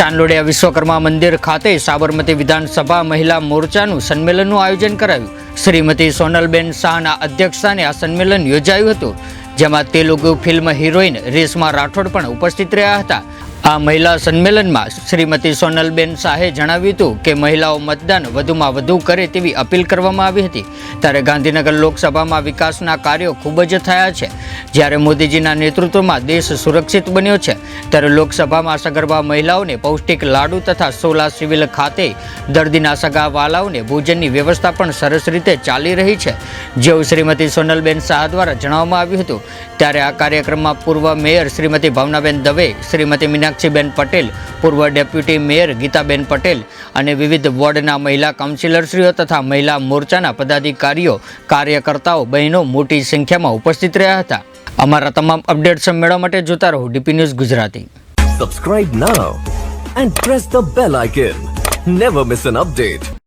ચાંદોડિયા વિશ્વકર્મા મંદિર ખાતે સાબરમતી વિધાનસભા મહિલા મોરચાનું સંમેલનનું આયોજન કરાયું. શ્રીમતી સોનલબેન શાહના અધ્યક્ષસ્થાને આ સંમેલન યોજાયું હતું, જેમાં તેલુગુ ફિલ્મ હિરોઈન રેશમા રાઠોડ પણ ઉપસ્થિત રહ્યા હતા. આ મહિલા સંમેલનમાં શ્રીમતી સોનલબેન શાહે જણાવ્યું હતું કે મહિલાઓ મતદાન વધુમાં વધુ કરે તેવી અપીલ કરવામાં આવી હતી. ત્યારે ગાંધીનગર લોકસભામાં વિકાસના કાર્યો ખૂબ જ થયા છે. જ્યારે મોદીજીના નેતૃત્વમાં દેશ સુરક્ષિત બન્યો છે, ત્યારે લોકસભામાં સગર્ભા મહિલાઓને પૌષ્ટિક લાડુ તથા સોલા સિવિલ ખાતે દર્દીના સગા વાલાઓને ભોજનની વ્યવસ્થા પણ સરસ રીતે ચાલી રહી છે, જેવું શ્રીમતી સોનલબેન શાહ દ્વારા જણાવવામાં આવ્યું હતું. ત્યારે આ કાર્યક્રમમાં પૂર્વ મેયર શ્રીમતી ભાવનાબેન દવે, શ્રીમતી મીનાક્ષીબેન પટેલ, પૂર્વ ડેપ્યુટી મેયર ગીતાબેન પટેલ અને વિવિધ વોર્ડના મહિલા કાઉન્સિલરશ્રીઓ તથા મહિલા મોરચાના પદાધિકારીઓ, કાર્યકર્તાઓ, બહેનો મોટી સંખ્યામાં ઉપસ્થિત રહ્યા હતા. અમારા તમામ અપડેટ્સ મેળવવા માટે જોતા રહો DP news Gujarati. Subscribe now and press the bell icon never miss an update.